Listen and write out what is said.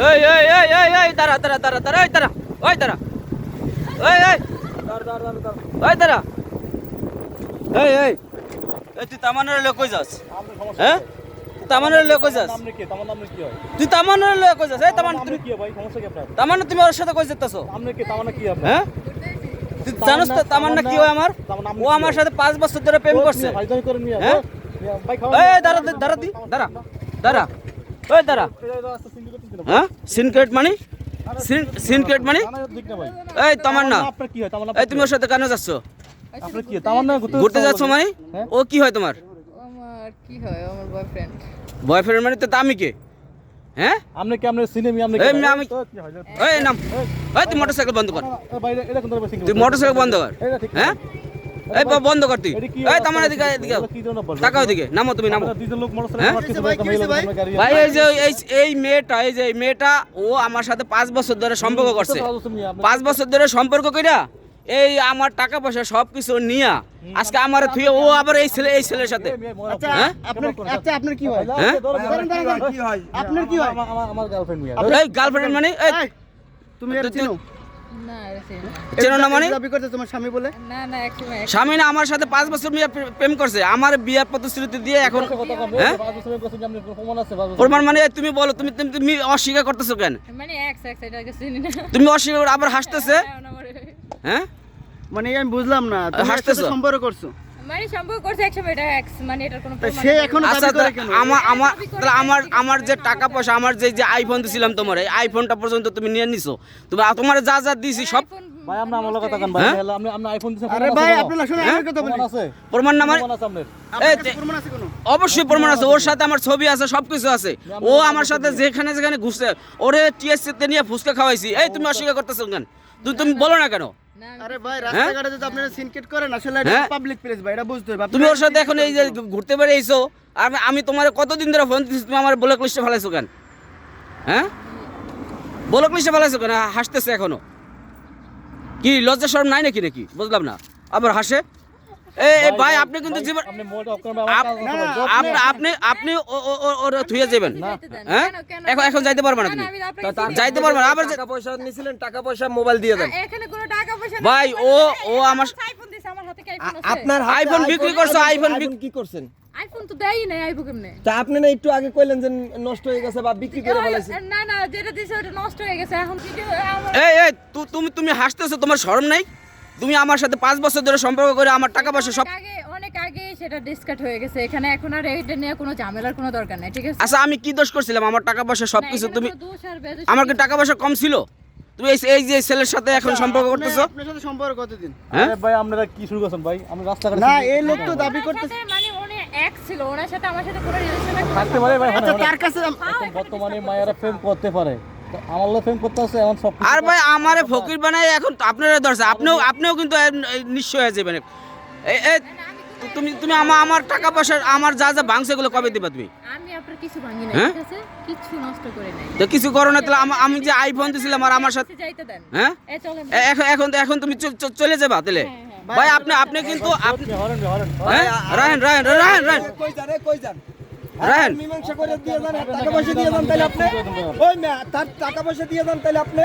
এই এই এই এই এই দাঁড়া দাঁড়া দাঁড়া দাঁড়া এই দাঁড়া ওই দাঁড়া এই এই ওই দাঁড়া এই এই তুই তামানের লোক কই যাস হ্যাঁ তামানের লোক কই যাস হয় তুই তামানের লোক কই যাস এই তামান তুমি কি হয় ভাই সমস্যা কি আপনার তামান্না তুমি ওর সাথে কই যেতেছো আপনি কি তামান্না কি আপনার হ্যাঁ তুই জানোস তো তামান্না কি হয় আমার ও আমার সাথে পাঁচ বছর ধরে প্রেম করছে হ্যাঁ? এই, দাঁড়া দাঁড়া দি দাঁড়া দাঁড়া ওই দাঁড়া। হ্যাঁ? সিনক্রেট মানে? সিনক্রেট মানে? এই কি হয় এই তুমি ওর সাথে কেন যাচ্ছ? আপনার কি হয় তামান্না ঘুরতে যাচ্ছ মানে? ও কি হয় তোমার? আমার কি হয়? আমার বয়ফ্রেন্ড বয়ফ্রেন্ড মানে তো তা আমি কে? হ্যাঁ? আপনি কি? আপনি সিনেমি আপনি এই, আমি- এই নাম। এই তুই মোটরসাইকেল বন্ধ কর। তুই মোটরসাইকেল বন্ধ কর। হ্যাঁ? এই বন্ধ কর তুই। এই তামান এদিকে এদিকে আও। কি তাকাও এদিকে নামো তুমি নামো। হ্যাঁ? ভাই? এই যে এই মেয়েটা এই যে এই মেয়েটা ও আমার সাথে পাঁচ বছর ধরে সম্পর্ক করছে। পাঁচ বছর ধরে সম্পর্ক কইরা এই আমার টাকা পয়সা সব কিছু নিয়া আজকে আমার থুয়ে ও আবার এই ছেলে এই ছেলের সাথে। আচ্ছা আপনার আচ্ছা কি হয়? কি আপনার কি হয়? আমার গার্লফ্রেন্ড মিয়া। এই গার্লফ্রেন্ড মানে এই তুমি চিনো না এটা চিনি না। চেনো না মানে? দাবি করতে তোমার স্বামী বলে? না না স্বামী না আমার সাথে পাঁচ বছর মেয়ে প্রেম করছে। আমার বিয়ার প্রতিশ্রুতি দিয়ে এখন হ্যাঁ? প্রমাণ আছে বাবু প্রমাণ মানে তুমি বলো তুমি তুমি- অস্বীকার করতেছো কেন? মানে তুমি অস্বীকার আবার হাসতেছে? হ্যাঁ মানে আমি বুঝলাম না। তুমি এর হাসতেছো? সম্পর্ক করছ। মানে সম্পর্ক করছে একসময় এটা এক্স মানে এটার কোনো সে নেই। আচ্ছা দাবি করে তা কেন? আমার আমার তাহলে আমার আমার যে টাকা পয়সা আমার যে যে আইফোন দিছিলাম তোমার এই আইফোনটা পর্যন্ত তুমি নিয়ে নিছো। তুমি তোমার যা যা দিছি সব ভাই আমরা আমার কথা হয়ে কান ভাই। হ্যাঁ? আপনি আপনি আইফোন দিছেন আরে ভাই আপনার আমার কথা বলি প্রমাণ আছে। প্রমাণ না প্রমাণ আছে আপনার। এই আপনার যে- কাছে প্রমাণ আছে কোনো? অবশ্যই প্রমাণ আছে। ওর সাথে আমার ছবি আছে সবকিছু আছে। ও আমার সাথে যেখানে যেখানে ঘুরছে ওরে টিএসসি তে নিয়ে ফুচকা খাওয়াইছি। এই তুমি অস্বীকার করতেছো কেন? তুমি তুমি বলো না কেন? আমি আরে ভাই রাস্তাঘাটে যদি আপনারা সিনকেট করেন আসলে এটা হ্যাঁ? পাবলিক প্লেস ভাই এটা বুঝতে হবে। তুমি ওর সাথে এখন এই যে ঘুরতে আর আমি তোমার কতদিন ধরে ফোন দিচ্ছি তুমি আমার ব্লক লিস্টে ফেলাইছো কেন? হ্যাঁ? ব্লক লিস্টে ফেলাইছো কেন? হাসতেছে এখনও। কি লজ্জা শরম নাই নাকি নাকি বুঝলাম না আবার হাসে এ ভাই আপনি কিন্তু জীবন আপনি। আপনি আপনি আপনি ও- ও- ও- ওরা থুয়ে যাবেন হ্যাঁ? এখন এখন যাইতে পারবেন না না, তুমি না, আমি আপনাকে চিনি না। যাইতে পারবেন আবার যে- টাকা পয়সা নিছিলেন টাকা পয়সা মোবাইল দিয়ে দেন। ভাই, ও- ও আমার- আমার হাতে কি আইফোন আছে? আপনার হাতে আইফোন বিক্রি করছ, আইফোন কি করছেন? আইফোন তো দেয়ই নাই আইফোন কেমনে? তা আপনি না একটু আগে কইলেন যে নষ্ট হয়ে গেছে বা বিক্রি করে ফেলাইছেন না না যেটা দিছে ওটা নষ্ট হয়ে গেছে। এখন আমার এই এই তুমি তুমি হাসতেছো তোমার শরম নাই? তুমি আমার সাথে পাঁচ বছর ধরে সম্পর্ক করে আমার টাকা পয়সা সব অনেক আগে অনেক আগে সেটা ডিসকাট হয়ে গেছে। এখানে এখন আর এটা নিয়ে কোনো ঝামেলার কোনো দরকার নাই ঠিক আছে? আচ্ছা আমি কি দোষ করছিলাম? আমার টাকা পয়সা সব না, কিছু তুমি আমার কি টাকা পয়সা কম ছিল? তুমি এই যে ছেলের সাথে এখন সম্পর্ক করতেছো? আপনার সাথে সম্পর্ক কতদিন? হ্যাঁ? আরে ভাই আপনারা কি শুরু করছেন ভাই? আমি রাস্তাঘাটে না এই লোক তো দাবি করতেছে মানে উনি এক্স ছিল ওনার সাথে আমার সাথে কোনো রিলেশন থাকতে পারে ভাই আচ্ছা হ্যাঁ, তার কাছে বর্তমানে মায়েরা প্রেম করতে পারে। আমার লোক প্রেম করতে আছে এখন সব আর ভাই আমারে ফকির বানাই এখন আপনারা ধরছে। আপনিও আপনিও কিন্তু নিশ্চয় হয়ে যাবেন। এই এই তু- তুমি তুমি আমার আমার টাকা পয়সা আমার যা যা ভাঙছে এগুলো কবে দিবা তুমি? আমি আপনার কিছু ভাঙি নাই হ্যাঁ? ঠিক আছে? কিছু নষ্ট করে নাই। তো কিছু করো না তাহলে আমা- আমি যে আইফোন দিছিলাম আর আমার সাথে যাইতে দেন। হ্যাঁ? এ এখন এখন এখন তুমি চলে যাবা তাহলে। হ্যাঁ, হ্যাঁ। ভাই আপনি আপনি কিন্তু আপনি হরেন হরেন হ্যাঁ? রাহেন রাহেন রাহেন রাহেন কই যান কই যান? রাহেন। মীমাংসা করে দিয়ে যান টাকা পয়সা দিয়ে যান তাহলে আপনি। ওই মেয়ে তার টাকা পয়সা দিয়ে যান তাহলে আপনি।